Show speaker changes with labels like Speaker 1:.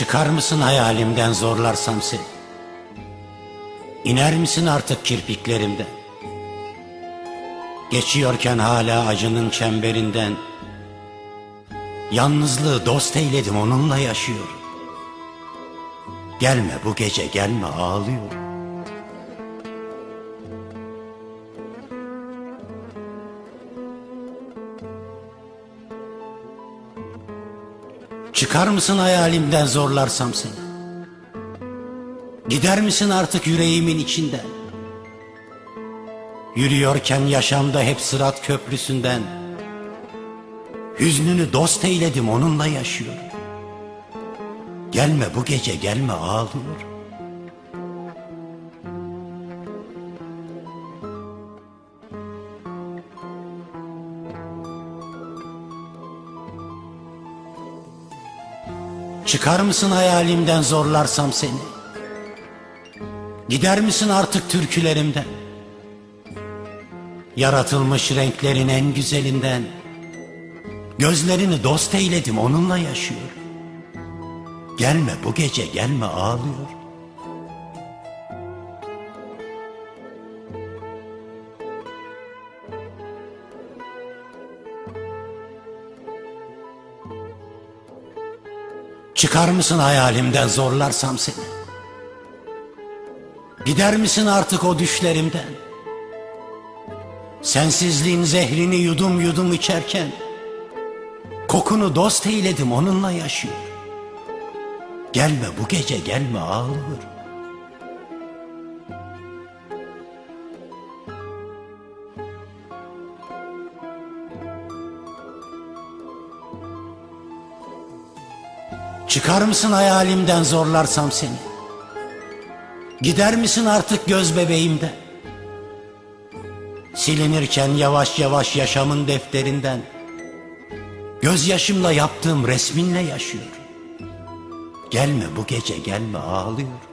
Speaker 1: Çıkar mısın hayalimden zorlarsam seni? İner misin artık kirpiklerimden? Geçiyorken hala acının çemberinden Yalnızlığı dost eyledim onunla yaşıyorum Gelme bu gece gelme ağlıyorum Çıkar mısın hayalimden zorlarsam seni? Gider misin artık yüreğimin içinden? Yürüyorken yaşamda hep sırat köprüsünden Hüznünü dost eyledim onunla yaşıyorum Gelme bu gece gelme ağlıyorum Çıkar mısın hayalimden zorlarsam seni? Gider misin artık türkülerimden? Yaratılmış renklerin en güzelinden Gözlerini dost eyledim onunla yaşıyorum Gelme bu gece gelme ağlıyor Çıkar mısın hayalimden zorlarsam seni? Gider misin artık o düşlerimden? Sensizliğin zehrini yudum yudum içerken Kokunu dost eyledim onunla yaşıyor Gelme bu gece gelme ağlıyor Çıkar mısın hayalimden zorlarsam seni? Gider misin artık göz bebeğimden? Silinirken yavaş yavaş yaşamın defterinden Gözyaşımla yaptığım resminle yaşıyorum Gelme bu gece gelme ağlıyorum